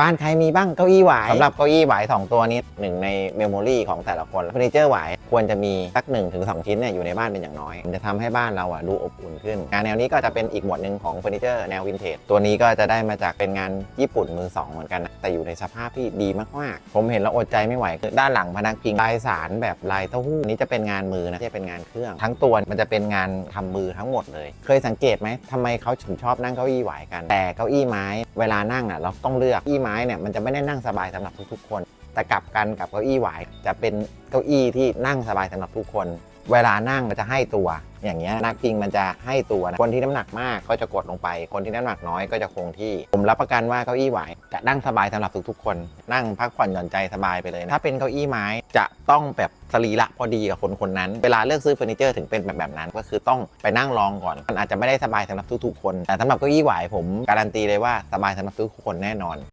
บ้านใครมีบ้างเก้าอี้หวายสำหรับเก้าอี้หวายสองตัวนี้หนึ่งในเมมโมรีของแต่ละคนเฟอร์นิเจอร์หวายควรจะมีสัก1นถึงสชิ้นเนี่ยอยู่ในบ้านเป็นอย่างน้อยมันจะทำให้บ้านเราอะดูอบอุ่นขึ้น งานแนวนี้ก็จะเป็นอีกหมวดหนึ่งของเฟอร์นิเจอร์แนววินเทจตัวนี้ก็จะได้มาจากเป็นงานญี่ปุ่นมือสองเหมือนกันนะแต่อยู่ในสภาพที่ดีมากๆผมเห็นแล้วอดใจไม่ไหวคือด้านหลังพนักพิงลายสารแบบลายเต้าหู้นี้จะเป็นงานมือนะที่จะเป็นงานเครื่อง ทั้งตัวมันจะเป็นงานทำมือทั้งหมดเลย เคยสังเกตไหมทำไมเขาถึงชอบนั่งเก้าอี้หวายกัน แต่เก้าอี้ไม้เวลานั่งอะเราต้องเลือกอี้ไม้เนี่ยมันจะไม่ได้นั่งสบายสำหรับทุกๆคน แต่กลับกันกับเก้าอี้หวายจะเป็นเก้าอี้ที่นั่งสบายสำหรับทุกคน เวลานั่งมันจะให้ตัว อย่างเงี้ยนักพิงมันจะให้ตัวนะคนที่น้ำหนักมากก็จะกดลงไป คนที่น้ำหนักน้อยก็จะคงที่ ผมรับประกันว่าเก้าอี้หวายจะนั่งสบายสำหรับทุกๆคน นั่งพักผ่อนหย่อนใจสบายไปเลยนะถ้าเป็นเก้าอี้ไม้จะต้องแบบสรีระพอดีกับคนคนนั้น เวลาเลือกซื้อเฟอร์นิเจอร์ถึงเป็นแบบแบบนั้น ก็คือต้องไปนั่งลองก่อน มันอาจจะไม่ได้สบายสำหรับทุกๆคน แต่สำหรับเก้าอี้หวายผมการันตีเลยว่าสบายสำหรับทุกคนแน่นอน